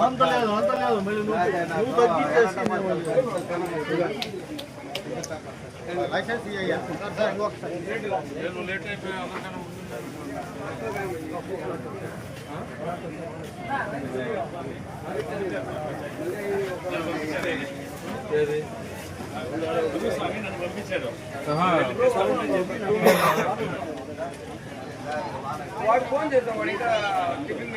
అంత లేదు అంత లేదు మళ్ళీ నువ్వు నువ్వు తగ్గించేసి లైసెన్స్ ఇయ్యయ్యా సార్ సార్ వాడు ఫోన్ చేద్దాం వాడు ఇంకా టిఫిన్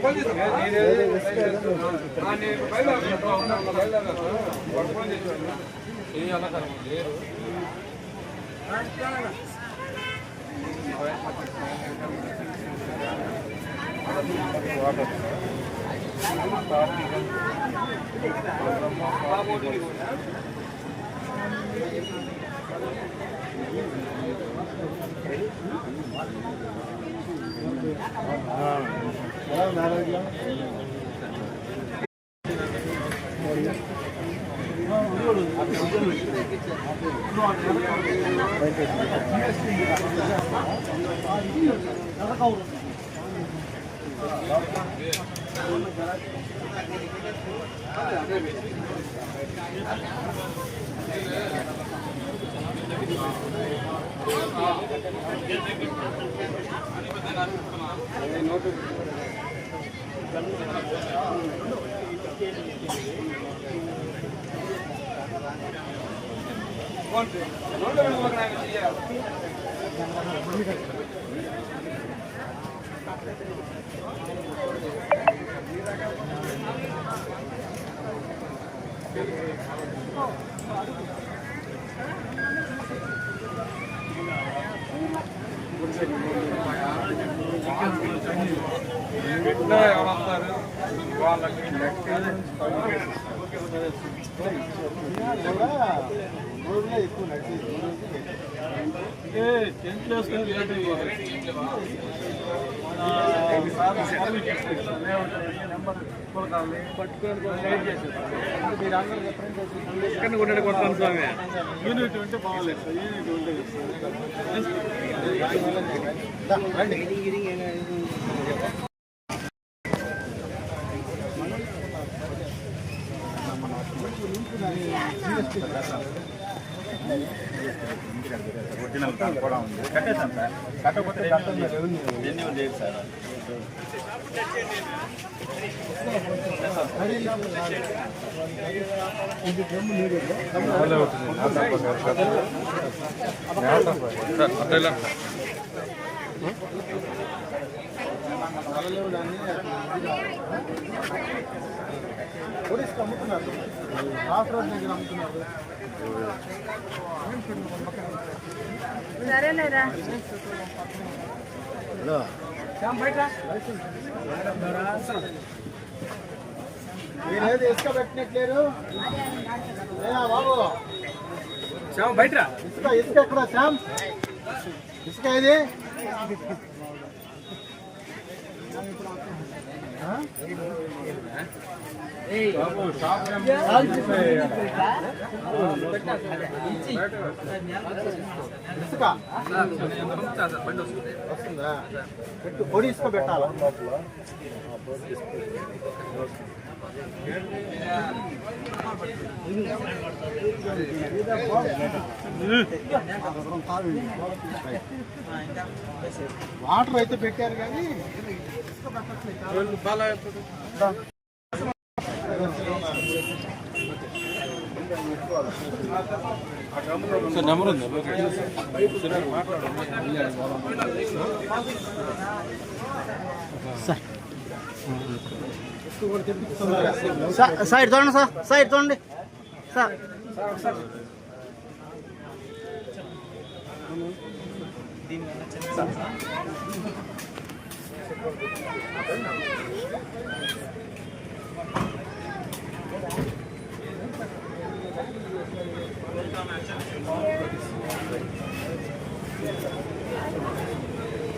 ఫోన్ చేద్దాం నేను. వాడు ఫోన్ చేశాడు. ఆరోగ్యం ఫోన్ పే. నోట్లో పెట్టుకోకు నాకు చెయ్యాలి. పెట్టినా ఎవరు వస్తారు వాళ్ళకి కూడా ఇక్కడ కొట్టాడు కొడతాను స్వామి యూనిట్ ఉంటే బాగాలేదు సార్ యూనిట్ ఉంటే రండి ఒరిజినల్ కార్డు కూడా ఉంది. కట్టేసాం సార్. కట్టకపోతే రెన్యూవల్ చేయదు సార్. ఇది పోలీసుకి అమ్ముతున్నారు. ఆఫ్ రోడ్ దగ్గర అమ్ముతున్నారు. సరేలేరా. మీరేది ఇసుక పెట్టినట్లేరు బాబు. శ్యామ్ బయట. ఇసుక ఇసుక ఎక్కడ శ్యామ్? ఇసుక ఏది? ఆ? వస్తుందా. పెట్టు పొడి ఇసుక పెట్టాలా వాటర్ అయితే పెట్టారు కానీ ఇసుక పెట్టట్లేదు దా. సార్ చూడండి సార్ సార్ చూడండి సార్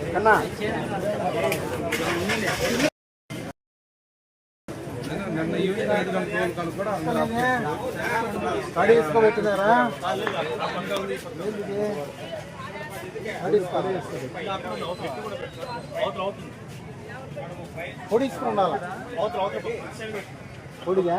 కన్నా తడి ఇసుక పెట్టినారా ఏంటిది? పొడి ఇసుక ఉండాలి పొడిగా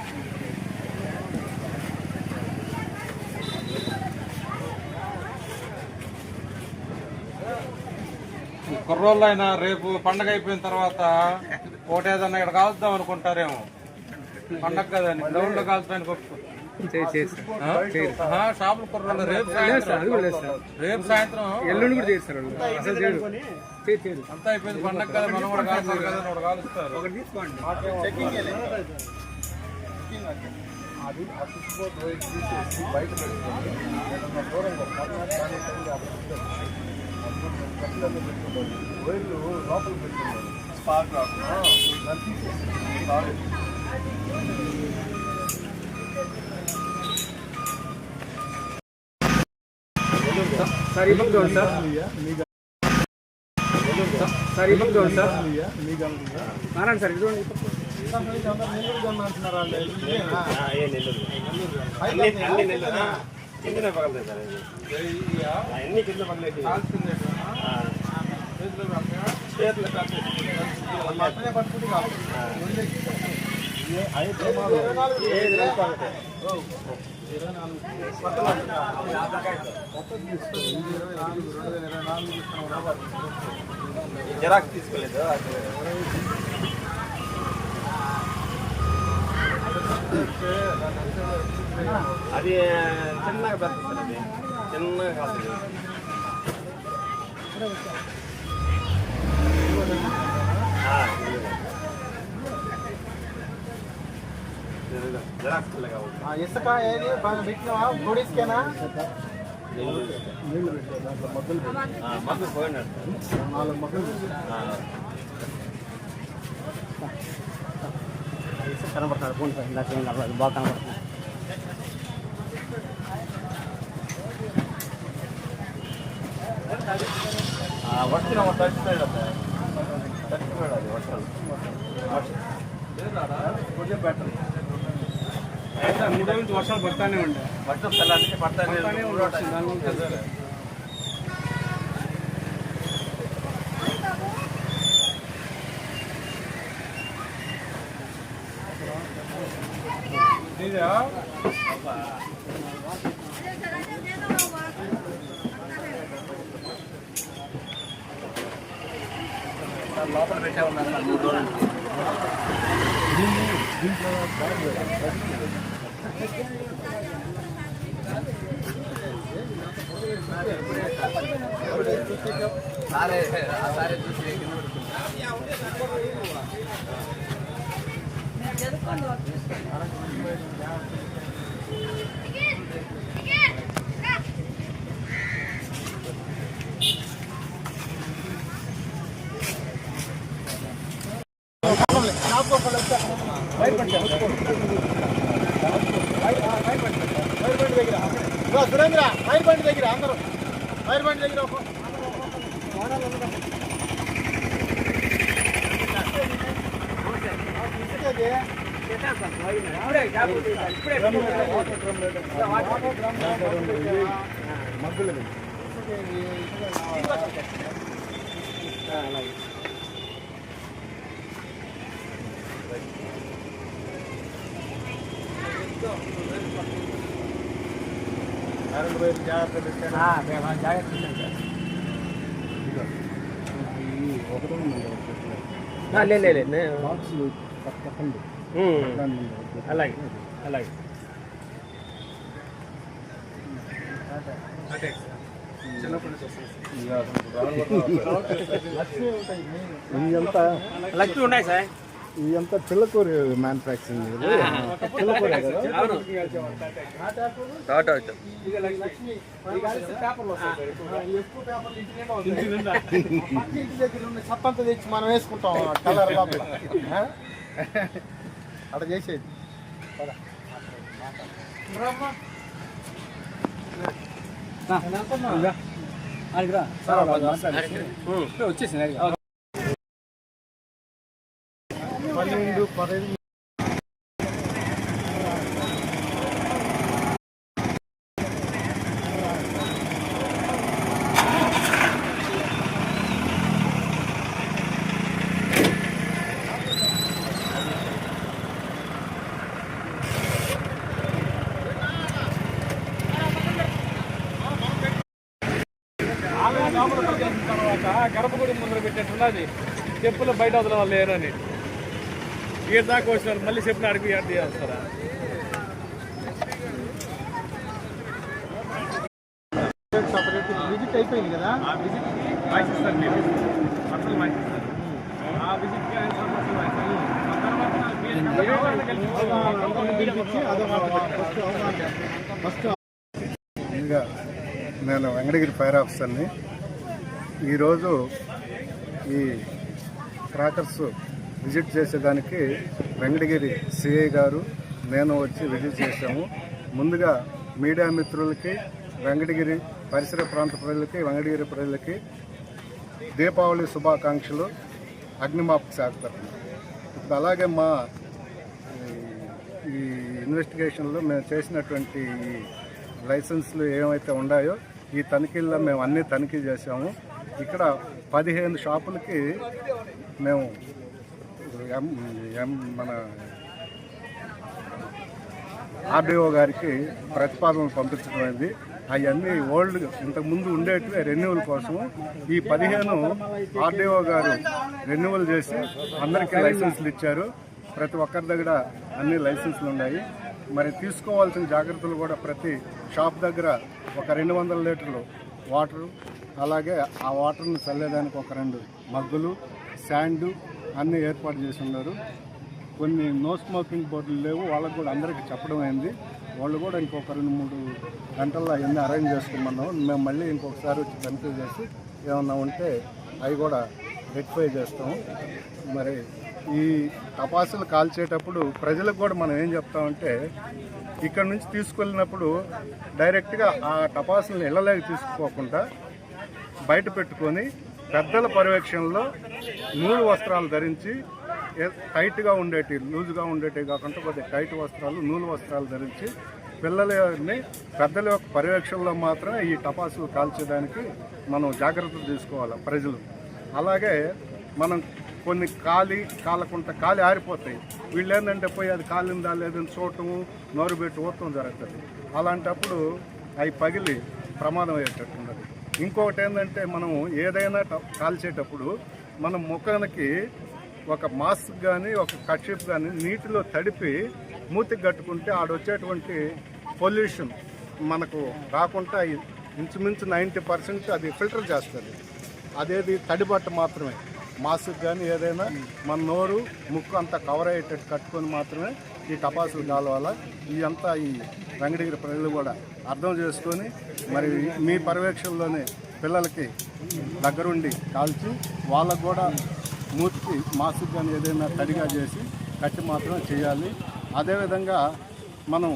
ఆ. కుర్రోళ్ళు అయినా రేపు పండగ అయిపోయిన తర్వాత ఒకటేదన్నా ఇక్కడ కాల్చుదాం అనుకుంటారేమో. పండగ కదండి గ్రౌండ్లో కాల్చడానికి షాపులు కుర్రోళ్ళు. రేపు సాయంత్రం. రేపు సాయంత్రం ఎల్లుండి కూడా చేస్తారు అంతా అయిపోయింది పండగ కదా మనం కూడా కాల్చాలి కదా ఒకటి కాలుస్తారు. ఒకటి తీసుకోండి. అది ఆ స్విచ్ బోర్డ్ వైర్ తీసేసి బయట పెట్టుకోండి. దూరంగా కట్టెలలో పెట్టుకోండి వైర్లు లోపల పెట్టుకోండి స్పార్క్ రాకుండా దాన్ని తీసేసి రాలేదు సార్ చూడండి సార్ సార్ ఈ పక్క చూడండి సార్ నారాయణ సార్ ఇది చూడండి ఈ పక్క. జిరాక్స్ తీసుకోలేదు అది చిన్నగా పెడతారు అది చిన్నగా కాదు జిరాక్స్ కావాలి ఆ, ఇసుక ఏది బాగా పెట్టినావా పొడిస్కేనా మగ్గు పోయినాడు నాలుగు మొక్కలు పెట్టు. కనబడుతున్నాడు ఫోన్ సార్ ఇందాక ఏం కనబడదు బాగా కనబడుతుంది వచ్చిన తడిచిపోయాడు అది వర్షాలు. కొంచెం బెటర్ మూడు రోజుల నుంచి వర్షాలు పడతానే ఉంటాయి వర్షం తెల్లారికి పడతానే పడతానే ఉంది వర్షం, దాని గురించి లోపల పెట్టే ఉన్నారు మూడు రోజులు. సురేంద్ర వైర్ బండి దగ్గర అందరూ వైర్ బండి దగ్గర ఒక- మగ్గులు అలాగే వైర్ జాగ్రత్త పెట్టాను జాగ్రత్త బాక్సులు పక్కండి అలాగే అలాగే ఇదంతా లక్ష్మి ఉన్నాయి సార్. ఇదంతా చిల్లకూరి మ్యానుఫ్యాక్చరింగ్ ఇది చిల్లకూరే కదా సత్తంతా తెచ్చి మనం వేసుకుంటాం కలర్ లోపల ఆ? అట్లా చేసేది పన్నెండు పదహైదు తర్వాత గర్భగుడి ముందర పెట్టినట్టున్నది చెప్పులు బయట వదలవాళ్ళు లేరని ఈడ దాకా వచ్చినారు మళ్ళీ చెప్పిన అడిగి యాడ్ చేస్తారా సపరేట్ విజిట్ అయిపోయింది కదా ఆ విజిట్కి వాయిస్ ఇస్తారు మీరు పర్సనల్ వాయిస్ ఇస్తారు ఆ విజిట్కి ఆయన పర్సనల్ వాయిస్ ఆ తర్వాత ఇంకా నేను వెంకటగిరి ఫైర్ ఆఫీసర్ని. ఈరోజు ఈ క్రాకర్స్ విజిట్ చేసేదానికి వెంకటగిరి సిఐ గారు నేను వచ్చి విజిట్ చేశాము. ముందుగా మీడియా మిత్రులకి వెంకటగిరి పరిసర ప్రాంత ప్రజలకి వెంకటగిరి ప్రజలకి దీపావళి శుభాకాంక్షలు. అగ్నిమాపక శాఖ తరఫున. ఇప్పుడు అలాగే మా ఈ ఇన్వెస్టిగేషన్లో మేము చేసినటువంటి ఈ లైసెన్స్లు ఏమైతే ఉన్నాయో ఈ తనిఖీల్లో మేము అన్ని తనిఖీ చేసాము ఇక్కడ పదిహేను షాపులకి మేము ఎం- ఎం- మన ఆర్డీఓ గారికి ప్రతిపాదనలు పంపించడం అయింది. అవన్నీ ఓల్డ్ ఇంతకుముందు ఉండేటివి రెన్యువల్ కోసం. ఈ పదిహేను ఆర్డీఓ గారు రెన్యువల్ చేసి అందరికీ లైసెన్సులు ఇచ్చారు. ప్రతి ఒక్కరి దగ్గర అన్ని లైసెన్సులు ఉన్నాయి. మరి తీసుకోవాల్సిన జాగ్రత్తలు కూడా ప్రతి షాప్ దగ్గర ఒక రెండు వందల లీటర్లు వాటరు అలాగే ఆ వాటర్ని చల్లేదానికి ఒక రెండు మగ్గులు శాండు అన్నీ ఏర్పాటు చేసి ఉన్నారు. కొన్ని నో స్మోకింగ్ బోర్డులు లేవు. వాళ్ళకు కూడా అందరికీ చెప్పడం అయింది. వాళ్ళు కూడా ఇంకొక రెండు మూడు గంటల్లో అవన్నీ అరేంజ్ చేసుకున్నాము. మేము మళ్ళీ ఇంకొకసారి వచ్చి కన్ఫ్యూజ్ చేసి ఏమన్నా ఉంటే అవి కూడా రెక్టిఫై చేస్తాము. మరి ఈ టపాసులు కాల్చేటప్పుడు ప్రజలకు కూడా మనం ఏం చెప్తామంటే ఇక్కడ నుంచి తీసుకెళ్ళినప్పుడు డైరెక్ట్గా ఆ టపాసులను ఇళ్ళలోకి తీసుకుపోకుండా బయట పెట్టుకొని పెద్దల పర్యవేక్షణలో నూలు వస్త్రాలు ధరించి టైట్గా ఉండేటి లూజుగా ఉండేటివి కాకుండా కొద్దిగా టైట్ వస్త్రాలు నూలు వస్త్రాలు ధరించి పిల్లలని పెద్దల యొక్క పర్యవేక్షణలో మాత్రమే ఈ టపాసులు కాల్చేదానికి మనం జాగ్రత్తలు తీసుకోవాలి ప్రజలు. అలాగే మనం కొన్ని కాలి కాలకుంట కాలి ఆరిపోతాయి. వీళ్ళు ఏంటంటే పోయి అది కాలిందా లేదని చూడటము నోరు పెట్టి ఊడటం జరుగుతుంది. అలాంటప్పుడు అవి పగిలి ప్రమాదం అయ్యేటట్టున్నది ఇంకొకటి ఏంటంటే మనం ఏదైనా ట- కాల్చేటప్పుడు మనం ముఖానికి ఒక మాస్క్ కానీ ఒక కట్షిప్ కానీ నీటిలో తడిపి మూతికి కట్టుకుంటే ఆడొచ్చేటువంటి పొల్యూషన్ మనకు రాకుండా ఇంచుమించు నైంటీ పర్సెంట్ అది ఫిల్టర్ చేస్తుంది. అదేది తడిబట్ట మాత్రమే. మాస్క్ కానీ ఏదైనా మన నోరు ముక్కు అంతా కవర్ అయ్యేటట్టు కట్టుకొని మాత్రమే ఈ టపాసులు వల్ల ఇదంతా ఈ వెంకటగిరి ప్రజలు కూడా అర్థం చేసుకొని మరి మీ పర్యవేక్షణలోనే పిల్లలకి దగ్గరుండి కాల్చి వాళ్ళకు కూడా మూతికి మాస్క్ కానీ ఏదైనా తడిగా చేసి కట్టి మాత్రం చేయాలి. అదేవిధంగా మనం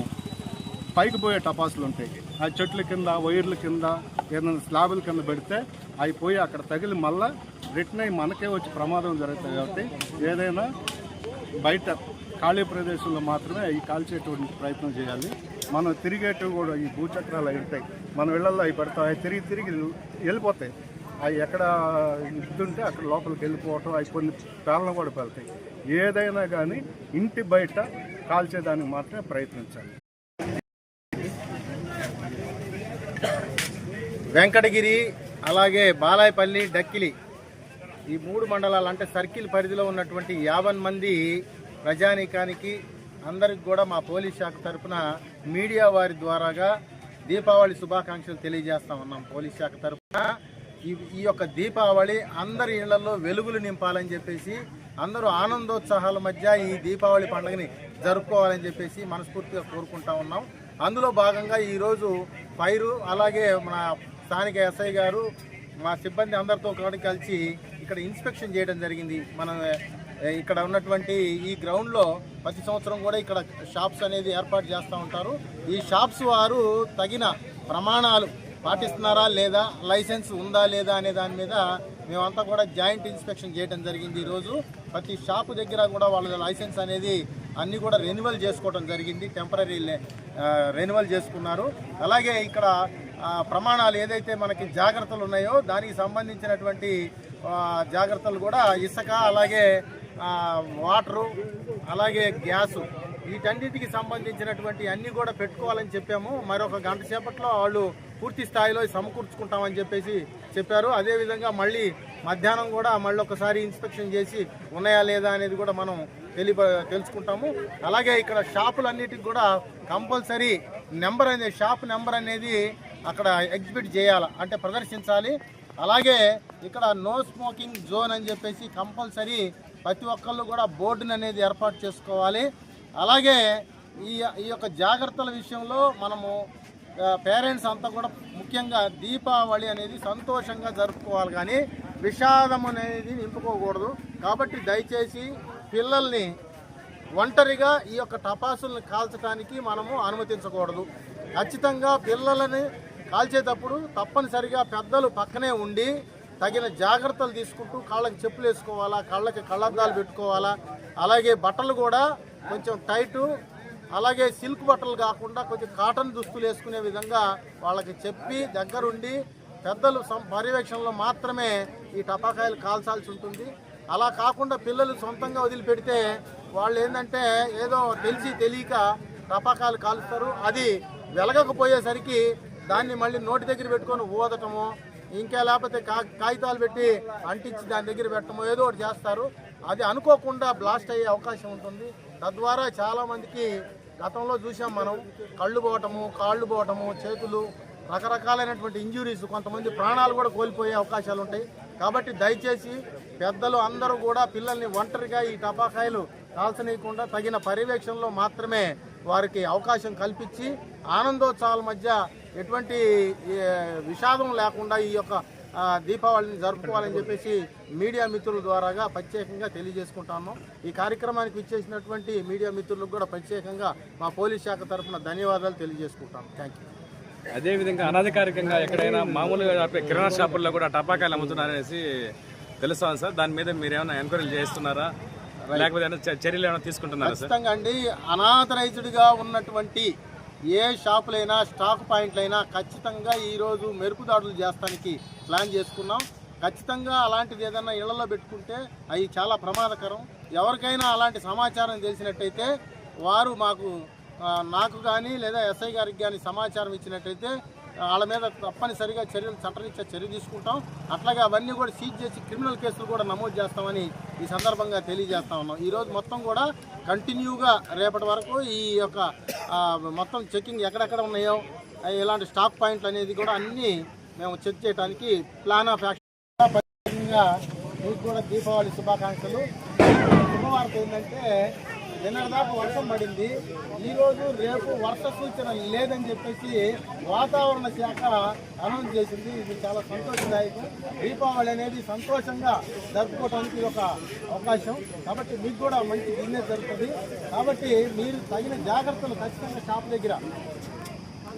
పైకి పోయే టపాసులు ఉంటాయి. ఆ చెట్ల కింద వైర్ల కింద ఏదైనా స్లాబుల కింద పెడితే అవి పోయి అక్కడ తగిలి మళ్ళీ రిటర్న్ అయ్యి మనకే వచ్చి ప్రమాదం జరుగుతుంది కాబట్టి ఏదైనా బయట ఖాళీ ప్రదేశంలో మాత్రమే అవి కాల్చేటువంటి ప్రయత్నం చేయాలి. మనం తిరిగేటివి కూడా ఈ భూచక్రాలు అవి ఉంటాయి. మన ఇళ్ళలో అవి పెడతాం అవి తిరిగి తిరిగి వెళ్ళిపోతాయి. అవి ఎక్కడ ఇద్దుంటే అక్కడ లోపలికి వెళ్ళిపోవటం అవి కొన్ని పేలన కూడా పెడతాయి. ఏదైనా కానీ ఇంటి బయట కాల్చేదానికి మాత్రమే ప్రయత్నించాలి. వెంకటగిరి అలాగే బాలాయపల్లి డక్కిలి ఈ మూడు మండలాలు అంటే సర్కిల్ పరిధిలో ఉన్నటువంటి యాభై మంది ప్రజానీకానికి అందరికి కూడా మా పోలీస్ శాఖ తరఫున మీడియా వారి ద్వారాగా దీపావళి శుభాకాంక్షలు తెలియజేస్తా ఉన్నాం పోలీస్ శాఖ తరఫున ఈ ఈ యొక్క దీపావళి అందరి ఇళ్ళలో వెలుగులు నింపాలని చెప్పేసి అందరూ ఆనందోత్సాహాల మధ్య ఈ దీపావళి పండుగని జరుపుకోవాలని చెప్పేసి మనస్ఫూర్తిగా కోరుకుంటా ఉన్నాం. అందులో భాగంగా ఈరోజు ఫైరు అలాగే మన స్థానిక ఎస్ఐ గారు మా సిబ్బంది అందరితో కలిసి ఇక్కడ ఇన్స్పెక్షన్ చేయడం జరిగింది. మన ఇక్కడ ఉన్నటువంటి ఈ గ్రౌండ్లో ప్రతి సంవత్సరం కూడా ఇక్కడ షాప్స్ అనేది ఏర్పాటు చేస్తూ ఉంటారు. ఈ షాప్స్ వారు తగిన ప్రమాణాలు పాటిస్తున్నారా లేదా లైసెన్స్ ఉందా లేదా అనే దాని మీద మేమంతా కూడా జాయింట్ ఇన్స్పెక్షన్ చేయడం జరిగింది ఈరోజు. ప్రతి షాపు దగ్గర కూడా వాళ్ళ లైసెన్స్ అనేది అన్నీ కూడా రెన్యువల్ చేసుకోవడం జరిగింది. టెంపరీ రెన్యువల్ చేసుకున్నారు. అలాగే ఇక్కడ ప్రమాణాలు ఏదైతే మనకి జాగ్రత్తలు ఉన్నాయో దానికి సంబంధించినటువంటి జాగ్రత్తలు కూడా ఇసుక అలాగే వాటరు అలాగే గ్యాసు వీటన్నిటికి సంబంధించినటువంటి అన్ని కూడా పెట్టుకోవాలని చెప్పాము. మరొక గంట సేపట్లో వాళ్ళు పూర్తి స్థాయిలో సమకూర్చుకుంటామని చెప్పేసి చెప్పారు. అదేవిధంగా మళ్ళీ మధ్యాహ్నం కూడా మళ్ళీ ఒకసారి ఇన్స్పెక్షన్ చేసి ఉన్నాయా లేదా అనేది కూడా మనం తెలి తెలుసుకుంటాము. అలాగే ఇక్కడ షాపులన్నిటికి కూడా కంపల్సరీ నెంబర్ అనేది షాప్ నెంబర్ అనేది అక్కడ ఎగ్జిబిట్ చేయాలి అంటే ప్రదర్శించాలి. అలాగే ఇక్కడ నో స్మోకింగ్ జోన్ అని చెప్పేసి కంపల్సరీ ప్రతి ఒక్కళ్ళు కూడా బోర్డుని అనేది ఏర్పాటు చేసుకోవాలి. అలాగే ఈ ఈ యొక్క జాగ్రత్తల విషయంలో మనము పేరెంట్స్ అంతా కూడా ముఖ్యంగా దీపావళి అనేది సంతోషంగా జరుపుకోవాలి కానీ విషాదం అనేది నింపుకోకూడదు. కాబట్టి దయచేసి పిల్లల్ని ఒంటరిగా ఈ యొక్క టపాసుల్ని కాల్చడానికి మనము అనుమతించకూడదు. ఖచ్చితంగా పిల్లలని కాల్చేటప్పుడు తప్పనిసరిగా పెద్దలు పక్కనే ఉండి తగిన జాగ్రత్తలు తీసుకుంటూ కాళ్ళకి చెప్పులు వేసుకోవాలా కళ్ళకి కళ్ళద్దాలు పెట్టుకోవాలా అలాగే బట్టలు కూడా కొంచెం టైటు అలాగే సిల్క్ బట్టలు కాకుండా కొంచెం కాటన్ దుస్తులు వేసుకునే విధంగా వాళ్ళకి చెప్పి దగ్గరుండి పెద్దలు పర్యవేక్షణలో మాత్రమే ఈ టపాకాయలు కాల్చాల్సి ఉంటుంది. అలా కాకుండా పిల్లలు సొంతంగా వదిలిపెడితే వాళ్ళు ఏంటంటే ఏదో తెలిసి తెలియక టపాకాయలు కాలుస్తారు. అది వెలగకపోయేసరికి దాన్ని మళ్ళీ నోటి దగ్గర పెట్టుకొని ఊదటము ఇంకా లేకపోతే కా కాగితాలు పెట్టి అంటించి దాని దగ్గర పెట్టడము ఏదో ఒకటి చేస్తారు. అది అనుకోకుండా బ్లాస్ట్ అయ్యే అవకాశం ఉంటుంది. తద్వారా చాలామందికి గతంలో చూసాం మనం కళ్ళు పోవటము కాళ్ళు పోవటము చేతులు రకరకాలైనటువంటి ఇంజురీస్ కొంతమంది ప్రాణాలు కూడా కోల్పోయే అవకాశాలు ఉంటాయి. కాబట్టి దయచేసి పెద్దలు అందరూ కూడా పిల్లల్ని ఒంటరిగా ఈ టపాకాయలు కాల్చనీయకుండా తగిన పర్యవేక్షణలో మాత్రమే వారికి అవకాశం కల్పించి ఆనందోత్సవాల మధ్య ఎటువంటి విషాదం లేకుండా ఈ యొక్క దీపావళిని జరుపుకోవాలని చెప్పేసి మీడియా మిత్రుల ద్వారాగా ప్రత్యేకంగా తెలియజేసుకుంటాము. ఈ కార్యక్రమానికి ఇచ్చేసినటువంటి మీడియా మిత్రులకు కూడా ప్రత్యేకంగా మా పోలీస్ శాఖ తరఫున ధన్యవాదాలు తెలియజేసుకుంటాను థ్యాంక్ యూ అదేవిధంగా అనధికారికంగా ఎక్కడైనా మామూలుగా కిరాణా షాపుల్లో కూడా టపాకాయలు అమ్ముతున్నారనేసి తెలుస్తాను సార్. దాని మీద మీరు ఏమైనా ఎంక్వైరీ చేస్తున్నారా? లేకపోతే చర్యలు ఏమైనా తీసుకుంటున్నారా సార్? ఖచ్చితంగా అండి. అనాథరైజ్డ్గా ఉన్నటువంటి ఏ షాపులైనా స్టాక్ పాయింట్లైనా ఖచ్చితంగా ఈరోజు మెరుపుదాడులు చేస్తానికి ప్లాన్ చేసుకున్నాం. ఖచ్చితంగా అలాంటిది ఏదైనా ఇళ్ళలో పెట్టుకుంటే అవి చాలా ప్రమాదకరం. ఎవరికైనా అలాంటి సమాచారం తెలిసినట్టయితే వారు మాకు నాకు కానీ లేదా ఎస్ఐ గారికి కానీ సమాచారం ఇచ్చినట్టయితే వాళ్ళ మీద తప్పనిసరిగా చర్యలు చట్టరీత్యా చర్య తీసుకుంటాం. అట్లాగే అవన్నీ కూడా సీజ్ చేసి క్రిమినల్ కేసులు కూడా నమోదు చేస్తామని ఈ సందర్భంగా తెలియజేస్తా ఉన్నాం. ఈరోజు మొత్తం కూడా కంటిన్యూగా రేపటి వరకు ఈ యొక్క మొత్తం చెకింగ్ ఎక్కడెక్కడ ఉన్నాయో ఇలాంటి స్టాక్ పాయింట్లు అనేది కూడా అన్నీ మేము చెక్ చేయడానికి ప్లాన్ ఆఫ్ యాక్షన్. మీకు కూడా దీపావళి శుభాకాంక్షలు. శుభవార్త ఏంటంటే నిన్నటిదాకా వర్షం పడింది. ఈరోజు రేపు వర్ష సూచన లేదని చెప్పేసి వాతావరణ శాఖ అనౌన్స్ చేసింది. ఇది చాలా సంతోషదాయకం. దీపావళి అనేది సంతోషంగా జరుపుకోవడానికి ఒక అవకాశం. కాబట్టి మీకు కూడా మంచి బిజినెస్ జరుగుతుంది. కాబట్టి మీరు తగిన జాగ్రత్తలు ఖచ్చితంగా షాప్ దగ్గర.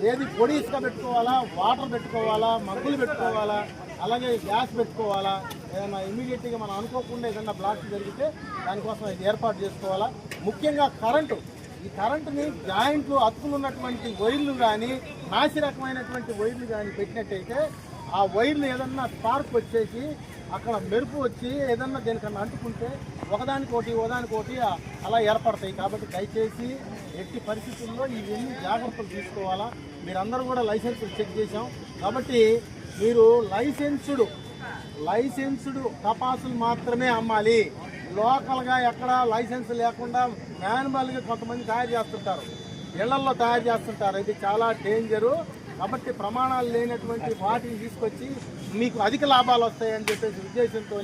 ఏది పొడి ఇసుక పెట్టుకోవాలా వాటర్ పెట్టుకోవాలా మగ్గులు పెట్టుకోవాలా అలాగే గ్యాస్ పెట్టుకోవాలా? ఏదైనా ఇమీడియట్గా మనం అనుకోకుండా ఏదైనా బ్లాస్ట్ జరిగితే దానికోసం ఇది ఏర్పాటు చేసుకోవాలా? ముఖ్యంగా కరెంటు ఈ కరెంటుని జాయింట్లు అతుకులు ఉన్నటువంటి వైర్లు కానీ నాసి రకమైనటువంటి వైర్లు కానీ పెట్టినట్టయితే ఆ వైర్లు ఏదన్నా స్పార్క్ వచ్చేసి అక్కడ మెరుపు వచ్చి ఏదన్నా దేనికన్నా అంటుకుంటే ఒకదానికోటి ఒకదానికోటి అలా ఏర్పడతాయి. కాబట్టి దయచేసి ఎట్టి పరిస్థితుల్లో ఇవన్నీ జాగ్రత్తలు తీసుకోవాలా? మీరందరూ కూడా లైసెన్స్ చెక్ చేశాం. కాబట్టి మీరు లైసెన్సుడు లైసెన్సుడు టపాసులు మాత్రమే అమ్మాలి. లోకల్గా ఎక్కడ లైసెన్స్ లేకుండా మాన్యువల్గా కొంతమంది తయారు చేస్తుంటారు. ఇళ్ళల్లో తయారు చేస్తుంటారు. ఇది చాలా డేంజరు. కాబట్టి ప్రమాణాలు లేనటువంటి వాటిని తీసుకొచ్చి మీకు అధిక లాభాలు వస్తాయని చెప్పేసి ఉద్దేశంతో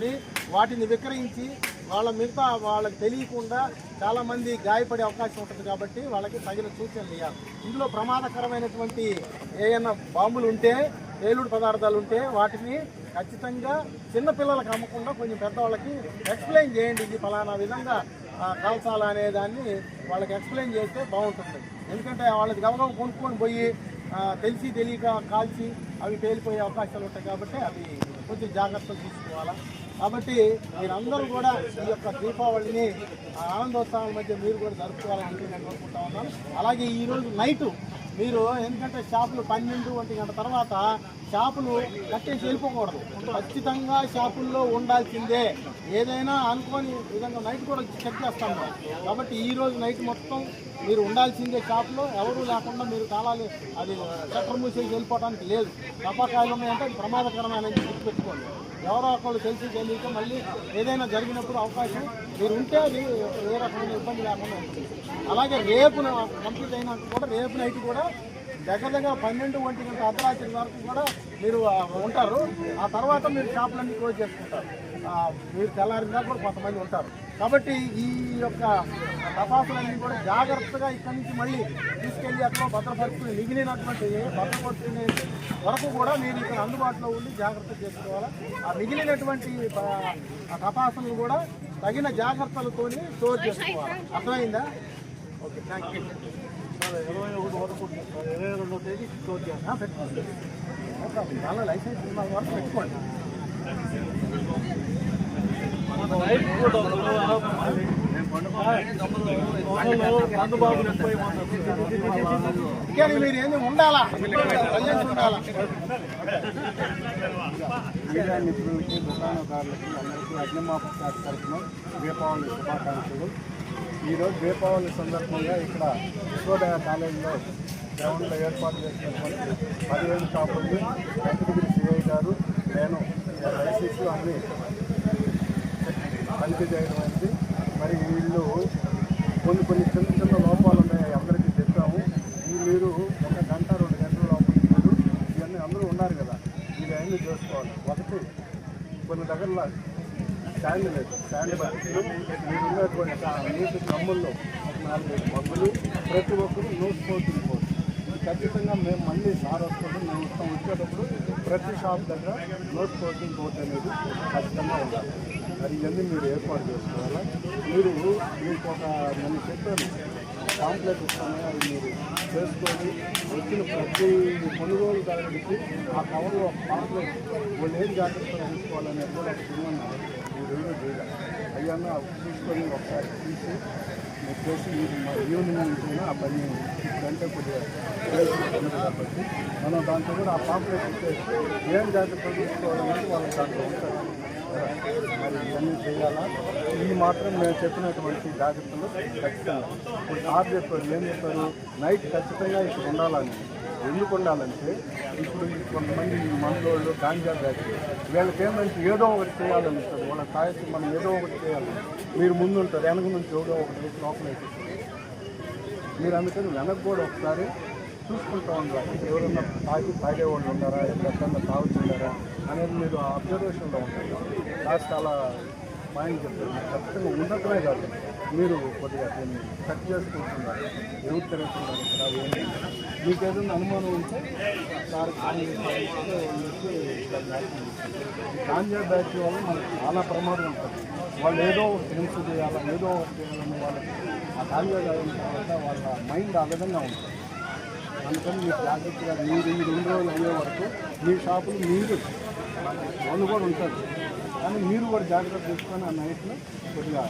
వాటిని విక్రయించి వాళ్ళ మిగతా వాళ్ళకి తెలియకుండా చాలామంది గాయపడే అవకాశం ఉంటుంది కాబట్టి వాళ్ళకి తగిన సూచనలు ఇవ్వాలి ఇందులో ప్రమాదకరమైనటువంటి ఏమైనా బాంబులు ఉంటే పేలుడు పదార్థాలు ఉంటే వాటిని ఖచ్చితంగా చిన్నపిల్లలకు అమ్మకుండా కొంచెం పెద్దవాళ్ళకి ఎక్స్ప్లెయిన్ చేయండి ఇది ఫలానా విధంగా ఆ, కాల్చాలా అనే దాన్ని వాళ్ళకి ఎక్స్ప్లెయిన్ చేస్తే బాగుంటుంది. ఎందుకంటే వాళ్ళకి గబగబ కొనుక్కొని పోయి తెలిసి తెలియక కాల్చి అవి పేలిపోయే అవకాశాలు ఉంటాయి కాబట్టి అవి కొంచెం జాగ్రత్తలు తీసుకోవాలా. కాబట్టి మీరందరూ కూడా ఈ యొక్క దీపావళిని ఆనందోత్సవాల మధ్య మీరు కూడా జరుపుకోవాలని నేను కోరుకుంటా ఉన్నాను. అలాగే ఈరోజు నైటు మీరు ఎందుకంటే షాపులు పన్నెండు ఒంటి గంట తర్వాత షాపులు కట్టేసి వెళ్ళిపోకూడదు. ఖచ్చితంగా షాపుల్లో ఉండాల్సిందే. ఏదైనా అనుకోని విధంగా నైట్ కూడా చెక్ చేస్తాం కాబట్టి ఈ రోజు నైట్ మొత్తం మీరు ఉండాల్సిందే షాప్లో. ఎవరూ లేకుండా మీరు తాళాలు అది షట్టర్ మూసేసి వెళ్ళిపోవడానికి లేదు. టపాకాయలు ఉన్నాయంటే ప్రమాదకరమైన గుర్తుపెట్టుకోండి. ఎవరో ఒకళ్ళు తెలిసి తెలియక మళ్ళీ ఏదైనా జరిగినప్పుడు అవకాశం మీరు ఉంటే అది ఏ రకమైన ఇబ్బంది లేకుండా ఉంటుంది. అలాగే రేపు కంప్లీట్ అయినాక కూడా రేపు నైట్ కూడా దగ్గర దగ్గర పన్నెండు ఒంటి గంట అర్ధరాత్రి వరకు కూడా మీరు ఉంటారు. ఆ తర్వాత మీరు షాపులన్నీ క్లోజ్ చేసుకుంటారు. మీరు తెల్లారిన కూడా కొంతమంది ఉంటారు. కాబట్టి ఈ యొక్క తపాసులన్నీ కూడా జాగ్రత్తగా ఇక్కడి నుంచి మళ్ళీ తీసుకెళ్ళి అక్కడ భద్రపరుచుకుని మిగిలినటువంటి భద్రపరుచుకునే వరకు కూడా మీరు ఇక్కడ అందుబాటులో ఉండి జాగ్రత్త చేసుకోవాలి ఆ మిగిలినటువంటి తపాసులను కూడా తగిన జాగ్రత్తలతో స్టోర్ చేసుకోవాలి అర్థమైందా ఓకే థ్యాంక్ యూ ఇరవై ఒకటి వరకు ఇరవై రెండో తేదీ స్టోర్ చేయాలి పెట్టుకోండి దానిలో లైసెన్స్ వరకు పెట్టుకోండి ఇక్కడ మీరు ఏంది ఉండాలా? లైసెన్స్ ఉండాలా? మీడియా మిత్రులకి దుకాణదారులకి అందరికీ అగ్నిమాప శాఖ తరఫున దీపావళి శుభాకాంక్షలు ఈరోజు దీపావళి సందర్భంగా ఇక్కడ విశ్వోదయ కాలేజీలో గ్రౌండ్లో ఏర్పాటు చేసినటువంటి పదివేలు షాపుల్ని వెంకటగిరి సిఐ గారు నేను ఐసీసీ అన్ని తనిఖీ చేయడం అయింది మరి వీళ్ళు కొన్ని కొన్ని చిన్న చిన్న లోపాలు ఉన్నాయి అందరికీ చెప్పాము. ఈ మీరు ఒక గంట రెండు గంటల లోపల మీరు ఇవన్నీ అందరూ ఉన్నారు కదా. ఇవన్నీ చేసుకోవాలి. ఒకటి కొన్ని దగ్గరలో స్టాండ్ లేదు. స్టాండ్ బట్టి మీరు ఉన్నటువంటి నీటి డ్రమ్ముల్లో ఒక నాలుగైదు మగ్గులు ప్రతి ఒక్కరు నూసుకోవచ్చు ఖచ్చితంగా మేము మళ్ళీ సార్ వస్తుంది మేము ఇస్తాం. వచ్చేటప్పుడు ప్రతి షాప్ దగ్గర నోట్ కోచింగ్ బోర్డు అనేది ఖచ్చితంగా ఉండాలి. అది ఇవన్నీ మీరు ఏర్పాటు చేసుకోవాలా? మీరు మీకు ఒక నేను చెప్పాను కాంప్లెక్స్ ఇస్తాను అది మీరు చేసుకొని వచ్చిన ప్రతి కొనుగోలుదారుడికి ఆ కవర్లో ఒక కాంప్లెక్స్ వాళ్ళు ఏం జాగ్రత్తలు తీసుకోవాలనేది కూడా ఒక చిన్న ఈ చేయాలి. అయ్యన్నా చూసుకొని ఒకసారి తీసి మీకు మా ఈవినింగ్ ఉంటేనే ఆ పని గంట కొద్దిగా కాబట్టి మనం దాంట్లో కూడా ఆ పాంప్లెట్ ఇచ్చేసి ఏం జాగ్రత్తలు తీసుకోవాలనేది వాళ్ళకి దాంట్లో ఉంటుంది మరి ఇవన్నీ చేయాలా? ఇది మాత్రం మేము చెప్పినటువంటి జాగ్రత్తలు ఖచ్చితంగా. ఇప్పుడు సార్ చెప్పారు ఏం చెప్పారు నైట్ ఖచ్చితంగా ఇక్కడ ఉండాలని. ఎందుకు ఉండాలంటే ఇప్పుడు కొంతమంది ఈ గాంజా బ్యాచ్. వీళ్ళకి ఏంటంటే ఏదో ఒకటి చేయాలనుకుంటారు వాళ్ళ తాయత్తి మనం ఏదో ఒకటి చేయాలి. మీరు ముందు ఉంటారు వెనక నుంచి ఏదో ఒకటి లోపల మీరు అందుకని వెనక కూడా ఒకసారి చూసుకుంటూ ఉండాలి. ఎవరన్నా తాగి తాగేవాళ్ళు ఉన్నారా? ఎక్కడన్నా తాగుతున్నారా? అనేది మీరు అబ్జర్వేషన్లో ఉంటారు కాస్త చాలా పాయింట్ చెప్తారు. ఖచ్చితంగా ఉండటమే కాదు. మీరు కొద్దిగా దీన్ని చెక్ చేసుకుంటున్నారు. ఎవరు తెలుస్తున్నారు ఇక్కడ అవి ఏంటి మీకు ఏదైనా అనుమానం ఉంటే సార్ గాంజా బ్యాచ్ వల్ల మనకు చాలా ప్రమాదం ఉంటుంది. వాళ్ళు ఏదో ఒకటి హింస ఏదో చేయాలని వాళ్ళకి ఆ గాంజా తాగిన తర్వాత వాళ్ళ మైండ్ ఆ విధంగా ఉంటుంది. అందుకని మీరు జాగ్రత్తగా మీరు ఈ రెండు రోజులు అయ్యే వరకు మీ షాపులు మీరు. వాళ్ళు కూడా ఉంటారు. కానీ మీరు కూడా జాగ్రత్త తీసుకొని ఆ నైట్లో కొద్దిగా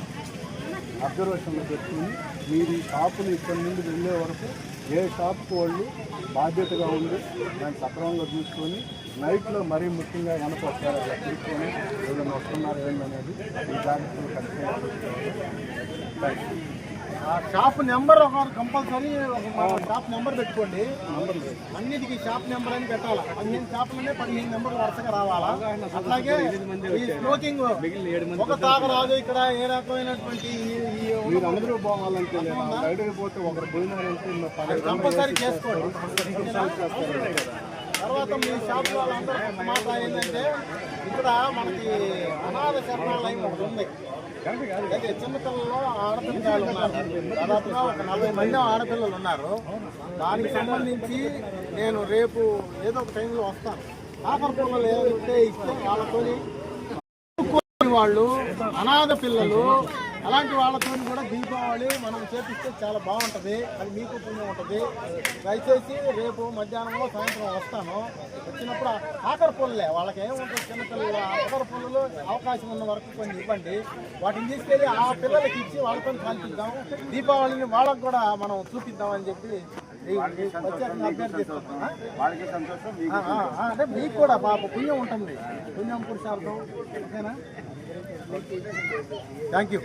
అబ్జర్వేషన్లో పెట్టుకుని మీరు ఈ షాపులు ఇక్కడ నుండి వెళ్ళే వరకు ఏ షాప్కి వాళ్ళు బాధ్యతగా ఉండి దాన్ని సక్రమంగా చూసుకొని నైట్లో మరీ ముఖ్యంగా వెనక ఒకసారి అలా తీసుకొని ఏదైనా వస్తున్నారు ఏంటనేది ఈ జాగ్రత్తలు ఖచ్చితంగా షాప్ నెంబర్ ఒక కంపల్సరీ షాప్ నెంబర్ పెట్టుకోండి. అన్నిటికీ షాప్ నెంబర్ అని పెట్టాలి? పదిహేను షాపులనే పదిహేను నెంబర్ వరుసగా రావాలా? అట్లాగే ఈ స్మోకింగ్ ఒక తాగ రాదు ఇక్కడ ఏ రకమైనటువంటి ఈ- ఈ మీరు అందరూ పోవాలంటే లేదా బయటకు పోతే ఒకరు పోయినారంటే కంపల్సరీ చేసుకోండి. తర్వాత మీ షాప్ వాళ్ళందరూ మాట ఏంటంటే ఇక్కడ మనకి అనాథ శరణాలయం ఒకటి ఉంది. అయితే చిన్నపిల్లలు ఆడపిల్లలు ఉన్నారు. దాదాపుగా ఒక నలభై మంది ఆడపిల్లలు ఉన్నారు. దానికి సంబంధించి నేను రేపు ఏదో ఒక టైంలో వస్తాను. ఆఫర్ పిల్లలు ఏదైతే ఇస్తే వాళ్ళతో వాళ్ళు అనాథ పిల్లలు అలాంటి వాళ్ళతో కూడా దీపావళి మనం చేపిస్తే చాలా బాగుంటుంది. అది మీకు పుణ్యం ఉంటుంది. దయచేసి రేపు మధ్యాహ్నంలో సాయంత్రం వస్తాను. వచ్చినప్పుడు ఆఖరి పుల్లలే వాళ్ళకి ఏముంటుంది చిన్నపిల్లలు ఆఖరి పుల్లలు అవకాశం ఉన్న వరకు కొన్ని ఇవ్వండి. వాటిని తీసుకెళ్ళి ఆ పిల్లలకి ఇచ్చి వాళ్ళతో కాల్పిద్దాం దీపావళిని వాళ్ళకు కూడా మనం చూపిద్దాం అని చెప్పి అంటే మీకు కూడా పాప పుణ్యం ఉంటుంది. పుణ్యం పురుషార్థం. ఓకేనా? Thank you